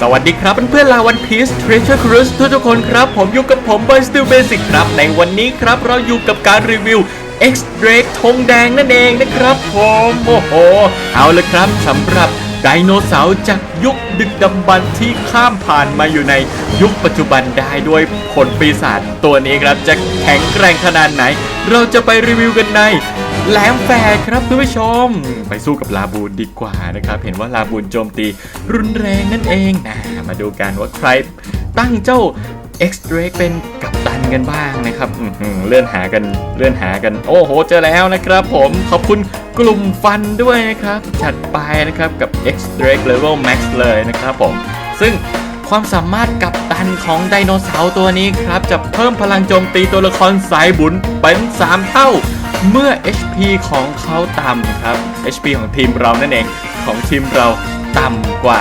สวัสดีครับเพื่อนๆลาวันพีซ Treasure Cruise ทุกคนครับ ผมอยู่กับผม Boy Still Basic ครับ ในวันนี้ครับเราอยู่กับการรีวิว X Drake ธงแดงนั่นเองนะครับผม โอ้โห เอาเลยครับสำหรับ ไดโนเสาร์จากยุคดึกดำบรรพ์ที่ข้ามผ่านมาอยู่ในยุคปัจจุบันได้ด้วยผลปีศาจตัวนี้ครับจะแข็งแกร่งขนาดไหน เราจะไปรีวิวกันในแหลมแฝดครับคุณผู้ชม ไปสู้กับลาบูนดีกว่านะครับ เห็นว่าลาบูนโจมตีรุนแรงนั่นเองนะมาดูกันว่าใครตั้งเจ้า X Drake เป็นกัปตันกันบ้างนะครับเลื่อนหากันเลื่อนหากัน โอ้โห เจอแล้วนะครับผมขอบคุณกลุ่มฟันด้วยนะครับ จัดไปนะครับกับ X Drake Level Max เลยนะครับผม ซึ่งความสามารถกับตันของไดโนเสาร์ตัวนี้ครับ จะเพิ่มพลังโจมตีตัวละครสายบุญเป็น 3 เท่า เมื่อ HP ของเขาต่ำครับ HP ของทีมเรานั่นเองของทีมเราต่ำกว่า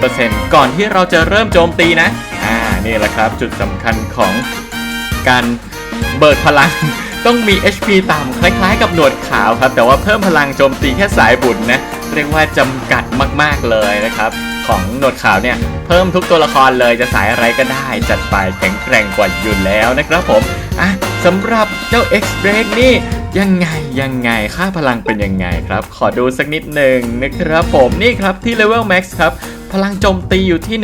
30%ก่อนที่เราจะเริ่มโจมตีนะอ่า นี่แหละครับ จุดสำคัญของการเบิกพลัง ต้องมี HP ต่ำคล้ายๆ กับหนวดขาวครับ แต่ว่าเพิ่มพลังโจมตีแค่สายบุญนะ เรียกว่าจำกัดมากๆเลยนะครับ ของหนวดขาวเนี่ย เพิ่มทุกตัวละครเลยจะสายอะไรก็ได้ จัดไปแข็งแกร่งกว่าอยู่แล้วนะครับผม อะสำหรับเจ้า X Drake นี่ยังไงยังไงค่าพลังเป็นยังไงครับ ขอดูสักนิดหนึ่งนะครับผมนี่ครับที่ Level Max ครับ พลังโจมตีอยู่ที่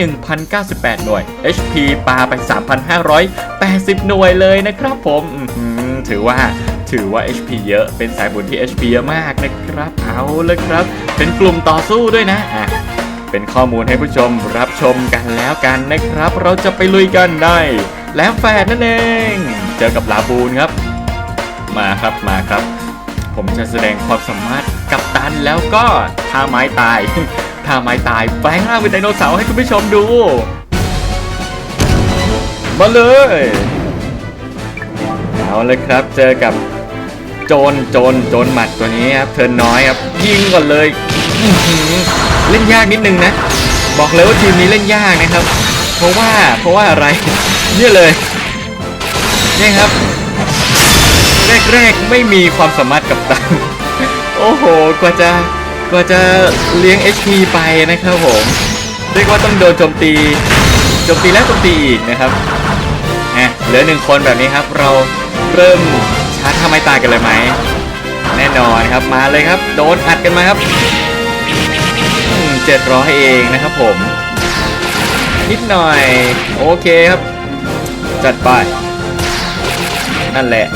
1,098 หน่วย HP ปาไป 3,580 หน่วยเลยนะครับผมถือว่าถือว่า HP เยอะ เป็นสายบุญที่ HP เยอะมากนะครับ เอาเลยครับ เป็นกลุ่มต่อสู้ด้วยนะอะเป็นข้อมูลให้ผู้ชมรับชมกันแล้วกันนะครับ เราจะไปลุยกันได้แล้วแฟนนั่นเอง เจอกับลาบูนครับ มาครับมาครับ ผมจะแสดงความสามารถกับตันแล้วก็ท่าไม้ตาย ท่าไม้ตายแปลงร่างเป็นไดโนเสาร์ให้คุณผู้ชมดู มาเลยเอาเลยครับเจอกับโจรโจรโจรหมัดตัวนี้ครับเทินน้อยครับยิงก่อนเลยเล่นยากนิดนึงนะ บอกเลยว่าทีมนี้เล่นยากนะครับ เพราะว่าเพราะว่าอะไรเนี่ยเลยนี่ครับ แรกๆไม่มีความสามารถกับตันโอ้โหกว่าจะ กว่าจะเลี้ยง HP ไปนะครับผมเรียกว่าต้องโดนโจมตีโจมตีแล้วโจมตีอีกนะครับอะเหลือหนึ่งคนแบบนี้ครับ เราเริ่มชาร์จทำไมตายกันเลยไหมแน่นอนครับมาเลยครับ โดนอัดกันมาครับเจ็ดร้อยเองนะครับผม นิดหน่อย โอเคครับ จัดไป นั่นแหละ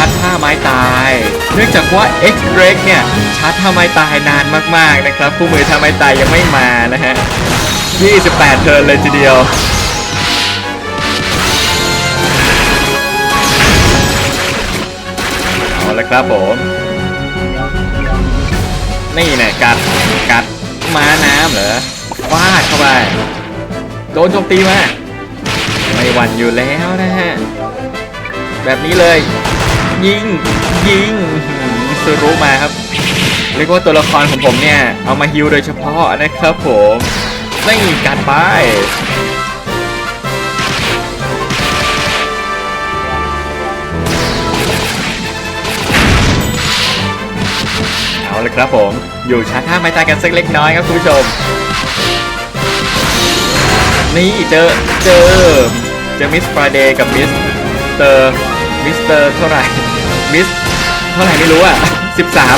าร์จท่าไม้ตาย เนื่องจากว่า X r a k เนี่ยชาร์จท่าไม้ตายนานมากๆนะครับคู่มือท่าไม้ตายยังไม่มานะฮะ 28 เทิร์นเลยทีเดียวเอาละครับผม นี่แนะกัดกัดม้าน้ำเหรอฟาดเข้าไป โดนโจมตีมาไม่หวั่นอยู่แล้วนะฮะ แบบนี้เลย ยิง ยิงซูรุมาครับ เรียกว่าตัวละครของผมเนี่ย เอามาฮิวโดยเฉพาะนะครับผมนี่กัดไปเอาเลยครับผม อยู่ชาร์จท่าไม้ตายกันสักเล็กน้อยครับคุณผู้ชม นี่เจอเจอเจอมิสฟราเดย์กับมิสเตอร์มิสเตอร์เท่าไหร่ มิสเท่าไหร่ไม่รู้อะ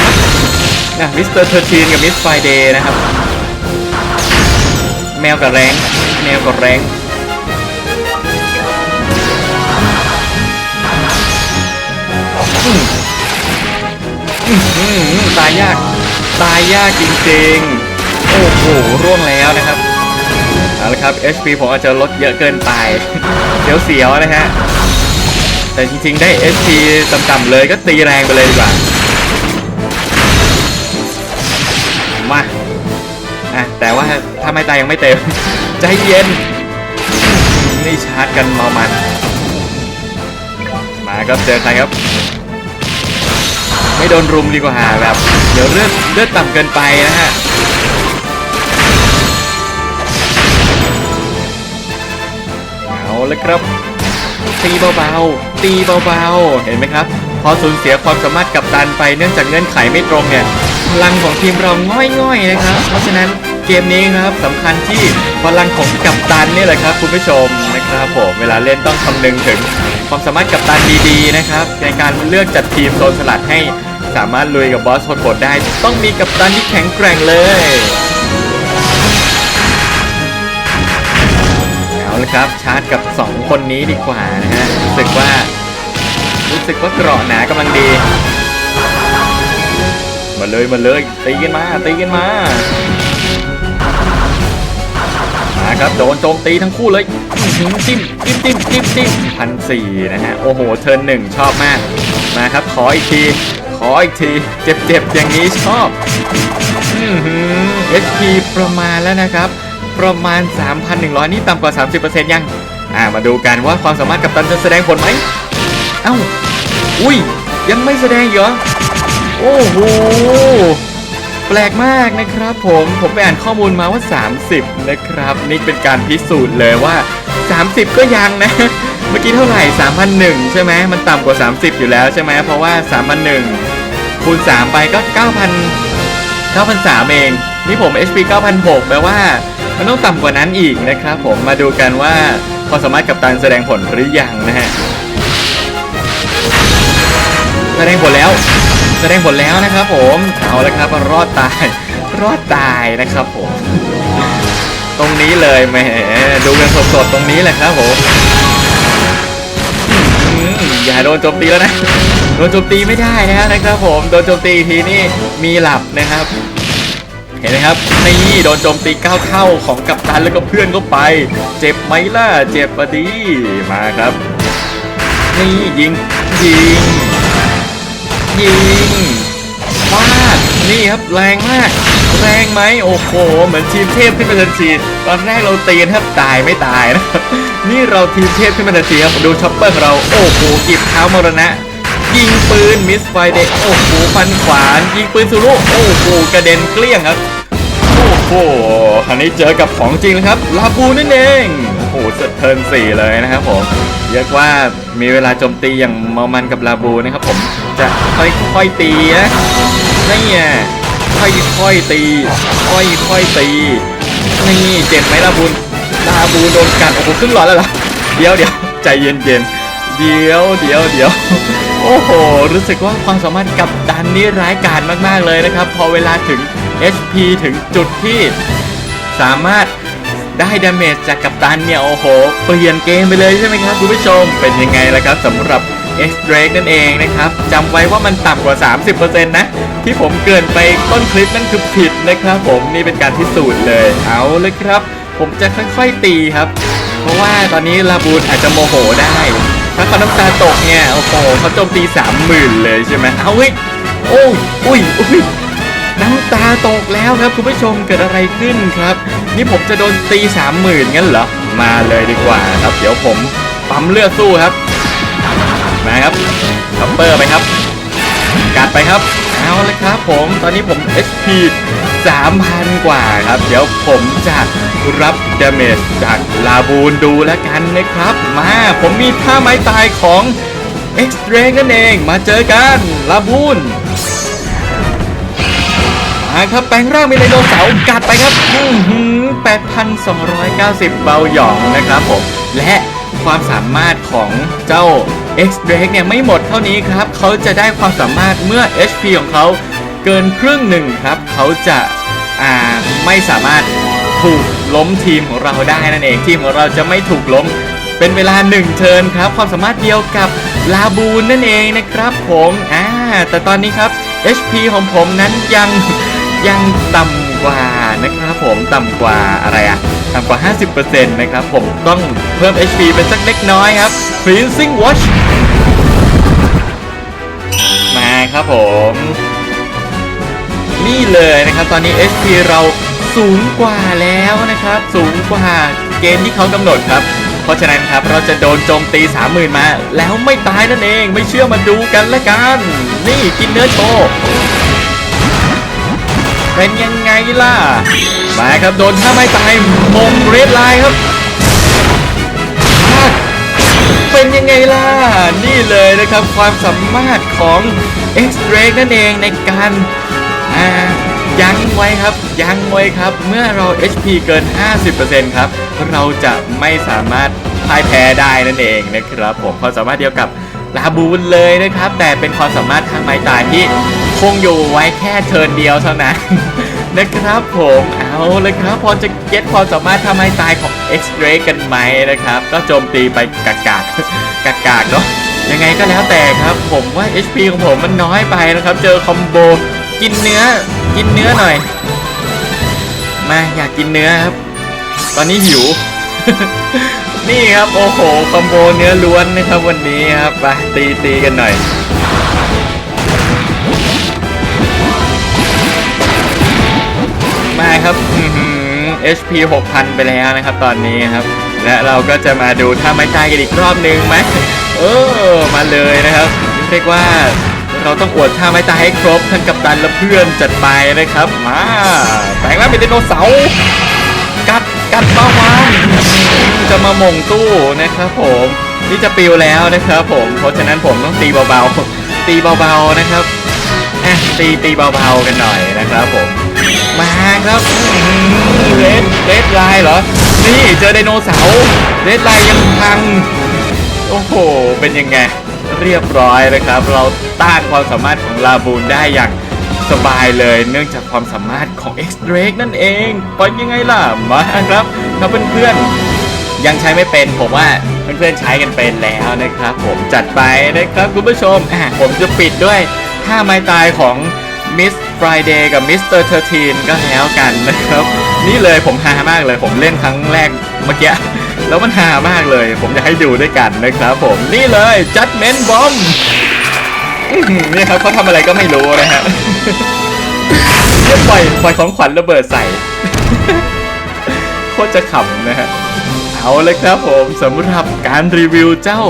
13นะมิสเตอร์เทอร์ทีนกับมิสไฟเดย์นะครับ แมวกับแรงแมวกับแรงตายยาก ตายยากจริงๆ โอ้โห ร่วงแล้วนะครับ เอาละครับ HP ผมอาจจะลดเยอะเกินไป เสียวๆนะฮะ แต่จริงๆได้ HP ต่ำๆเลยก็ตีแรงไปเลยดีกว่า มาอะแต่ว่าถ้าไม่ตายยังไม่เต็ม ใจเย็น นี่ชาร์จกันเมามัน มาครับเจอใครครับ ไม่โดนรุมดีกว่าแบบ เดี๋ยวเลือดเลือดต่ำเกินไปนะฮะเอาเลยครับตีเบาๆ ตีเบาๆ เห็นไหมครับ พอสูญเสียความสามารถกับตันไปเนื่องจากเงื่อนไขไม่ตรงเนี่ย พลังของทีมเราง่อยๆนะครับ เพราะฉะนั้นเกมนี้ครับสำคัญที่พลังของกัปตันนี่แหละครับคุณผู้ชมนะครับผมเวลาเล่นต้องคำนึงถึงความสามารถกัปตันดีๆนะครับในการเลือกจัดทีมโซนสลัดให้สามารถลุยกับบอสโหดๆได้ ต้องมีกัปตันที่แข็งแกร่งเลย ครับ ชาร์จกับ 2 คนนี้ดีกว่านะฮะรู้สึกว่า รู้สึกว่าเกราะหนากำลังดี มาเลยมาเลยตีกันมาตีกันมามาครับโดนโจมตีทั้งคู่เลยอื้อหือจิ้มจิ้มจิ้มจิ้มจิ้มพันสี่นะฮะโอ้โหเทิร์นหนึ่งชอบมากมาครับขออีกทีขออีกทีเจ็บๆอย่างนี้ชอบอือหือ HP ประมาณแล้วนะครับ ประมาณ 3,100 นี่ต่ำกว่า 30%ยัง อ่า มาดูกันว่าความสามารถกับตันจะแสดงผลไหม เอ้า อุ้ย ยังไม่แสดงเหรอ โอ้โห แปลกมากนะครับผม ผมไปอ่านข้อมูลมาว่า 30 นะครับ นี่เป็นการพิสูจน์เลยว่า 30 ก็ยังนะ เมื่อกี้เท่าไหร่3,001ใช่ไหม มันต่ำกว่า 30 อยู่แล้วใช่ไหม เพราะว่า3,001คูณ 3 ไปก็ 9,000 9,003เอง นี่ผม HP 9,006แปลว่า มันต้องต่ำกว่านั้นอีกนะครับผมมาดูกันว่าความสามารถกับตันแสดงผลหรือยังนะฮะแสดงผลแล้ว แสดงผลแล้วนะครับผมเอาละครับรอดตาย รอดตายนะครับผม ตรงนี้เลยแหมดูกันสดๆตรงนี้แหละครับผมอย่าโดนโจมตีแล้วนะโดนโจมตีไม่ได้นะนะครับผมโดนโจมตีทีนี่มีหลับนะครับ เห็นไหมครับนี่โดนโจมตีก้าวเท่าของกัปตันแล้วก็เพื่อนเข้าไป เจ็บไหมล่ะเจ็บปะดีมาครับนี่ยิงยิงยิงฟาดนี่ครับแรงมาก แรงไหมโอ้โหเหมือนทีมเทพขึ้นมาทันทีตอนแรกเราตีกันแทบตายไม่ตายนะนี่เราทีมเทพขึ้นมาทันทีครับดูช็อปเปอร์ของเราโอ้โหกีบเท้ามรณะยิงปืนมิสไฟเดโอ้โหฟันขวานยิงปืนสูลูกโอ้โหกระเด็นเกลี้ยงครับ โอ้โหอันนี้เจอกับของจริงเลยครับลาบูนั่นเองโอ้โหสเทิร์นสี่เลยนะครับผมเรียกว่ามีเวลาโจมตีอย่างเมามันกับลาบูนะครับผมจะค่อยๆตีนะนี่ไงค่อยๆตี ค่อยๆตี นี่เจ็บไหมลาบูนลาบูโดนกัดโอ้โหครึ่งหลอดแล้วเหรอเดี๋ยวเดี๋ยวใจเย็นๆเดี๋ยวเดี๋ยวเดี๋ยวโอ้โหรู้สึกว่าความสามารถกับดันนี่ร้ายกาจมากๆเลยนะครับ พอเวลาถึง HP ถึงจุดที่สามารถได้ดาเมจจากกัปตันเนี่ย โอ้โห เปลี่ยนเกมไปเลยใช่ไหมครับ คุณผู้ชมเป็นยังไงล่ะครับสำหรับ X Drake นั่นเองนะครับจำไว้ว่ามันต่ำกว่า 30%นะ ที่ผมเกินไปต้นคลิปนั่นคือผิดนะครับผมนี่เป็นการพิสูจน์เลยเอาเลยครับ ผมจะค่อยๆตีครับ เพราะว่าตอนนี้ลาบูนอาจจะโมโหได้ ถ้าเขาน้ำตาตกเนี่ย โอ้โหเขาโจมตีสามหมื่นเลยใช่ไหมเอาเฮ้ยโอ้ยอุ้ยอุ้ย น้ำตาตกแล้วครับคุณผู้ชมเกิดอะไรขึ้นครับ นี่ผมจะโดนตีสามหมื่นงั้นเหรอ มาเลยดีกว่าครับ เดี๋ยวผมปั๊มเลือดสู้ครับ มาครับคัปเปอร์ไปครับ กัดไปครับ เอาเลยครับผมตอนนี้ผม HP 3,000 กว่าครับ เดี๋ยวผมจะรับดาเมจจากลาบูนดูแล้วกันนะครับ มาผมมีท่าไม้ตายของ X r a y นั่นเอง มาเจอกันลาบูน มาครับแปลงร่างเป็นไดโนเสาร์กัดไปครับอื้อหือ8,290 เบาหยองนะครับผม และความสามารถของเจ้า X Drake เนี่ยไม่หมดเท่านี้ครับ เขาจะได้ความสามารถเมื่อ HP ของเขาเกินครึ่งหนึ่งครับ เขาจะอ่าไม่สามารถถูกล้มทีมของเราได้นั่นเองทีมของเราจะไม่ถูกล้มเป็นเวลา1เทิร์นครับ ความสามารถเดียวกับลาบูนนั่นเองนะครับผมอ่าแต่ตอนนี้ครับ HP ของผมนั้นยัง ยังต่ำกว่านะครับผมต่ำกว่าอะไรอะต่ำกว่า 50%นะครับผมต้องเพิ่ม HP เป็นสักเล็กน้อยครับ Freezing Watch มาครับผม นี่เลยนะครับตอนนี้ HP เราสูงกว่าแล้วนะครับ สูงกว่าเกณฑ์ที่เขากำหนดครับ เพราะฉะนั้นครับเราจะโดนโจมตี 30,000 มา แล้วไม่ตายนั่นเองไม่เชื่อมาดูกันละกัน นี่กินเนื้อโชว์ เป็นยังไงล่ะมาครับโดนท่าไม่ตายมงเรดไลน์ครับ เป็นยังไงล่ะ นี่เลยนะครับความสามารถของ X Drake นั่นเองในการยั้งไว้ครับยั้งไว้ครับ เมื่อเรา HP เกิน 50%ครับ เราจะไม่สามารถพ่ายแพ้ได้นั่นเองนะครับ ผมความสามารถเดียวกับลาบูนเลยนะครับ แต่เป็นความสามารถทางไม้ตายที่ คงอยู่ไว้แค่เทิร์นเดียวเท่านั้น นะครับผมเอาเลยครับพอจะเก็ตความสามารถทำให้ตายของ X Ray กันไหมนะครับ ก็โจมตีไปกากากกากากเนาะยังไงก็แล้วแต่ครับ ผมว่า HP ของผมมันน้อยไปนะครับ เจอคอมโบกินเนื้อกินเนื้อหน่อย มาอยากกินเนื้อครับ ตอนนี้หิว นี่ครับโอ้โหคอมโบเนื้อล้วนนะครับวันนี้ครับไปตีตีกันหน่อย มาครับอื้อหือ HP 6,000 ไปแล้วนะครับตอนนี้ครับ และเราก็จะมาดูท่าไม้ตายกันอีกรอบหนึ่งไหมเออมาเลยนะครับเรียกว่าเราต้องอวดท่าไม้ตายให้ครบทั้งกับตันและเพื่อนจัดไปนะครับ มาแปลงร่างเป็นไดโนเสาร์กัดกัดป้าวางจะมาหม่งตู้นะครับผมนี่จะปิวแล้วนะครับผมเพราะฉะนั้นผมต้องตีเบาๆตีเบาๆนะครับ อะตีตีเบาๆกันหน่อยนะครับผม มาครับเลดเลดไลน์เหรอ นี่เจอไดโนเสาร์เลดไลน์ยังพัง โอ้โห เป็นยังไง เรียบร้อยนะครับ เราต้านความสามารถของลาบูนได้อย่างสบายเลยเนื่องจากความสามารถของ X Drake นั่นเองเป็นยังไงล่ะ มาครับถ้าเพื่อนๆยังใช้ไม่เป็นผมว่าเพื่อนๆใช้กันเป็นแล้วนะครับ ผมจัดไปนะครับคุณผู้ชมอะผมจะปิดด้วยท่าไม้ตายของ Miss Friday กับ Mr. 13ก็แล้วกันนะครับ นี่เลยผมฮามากเลย ผมเล่นครั้งแรกเมื่อกี้แล้วมันฮามากเลย ผมอยากให้ดูด้วยกันนะครับผมนี่เลย Judgment Bomb เนี่ครับเขาทำอะไรก็ไม่รู้นะฮะเดี๋ยวปล่อยปล่อยของขวัญระเบิดใส่โคตรจะขำนะฮะเอาเลยครับผมสำหรับการรีวิวเจ้า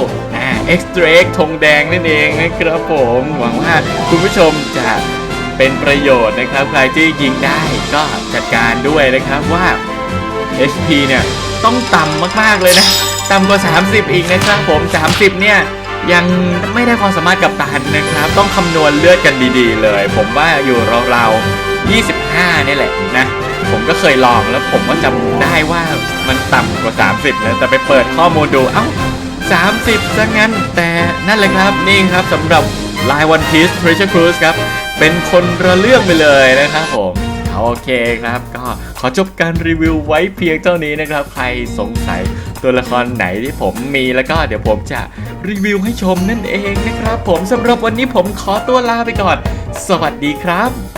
เอ่า Extra X ธงแดงนั่นเองนะครับผมหวังว่าคุณผู้ชมจะเป็นประโยชน์นะครับ ใครที่ยิงได้ก็จัดการด้วยนะครับว่า HP เนี่ยต้องต่ำมากๆเลยนะ ต่ำกว่า 30 อีกนะครับผม 30 เนี่ยยังไม่ได้ความสามารถกับตันนะครับ ต้องคำนวณเลือดกันดีๆเลย ผมว่าอยู่ราวๆ25 นี่แหละนะ ผมก็เคยลองแล้วผมก็จำได้ว่ามันต่ำกว่า 30นะแต่ไปเปิดข้อมูลดู เอ้า 30ซะงั้น แต่นั่นเลยครับนี่ครับสำหรับ Line One Piece Treasure Cruise ครับ เป็นคนระเรื่องไปเลยนะครับผมโอเคครับ ก็ขอจบการรีวิวไว้เพียงเท่านี้นะครับ ใครสงสัยตัวละครไหนที่ผมมีแล้วก็เดี๋ยวผมจะรีวิวให้ชมนั่นเองนะครับ ผมสำหรับวันนี้ผมขอตัวลาไปก่อน สวัสดีครับ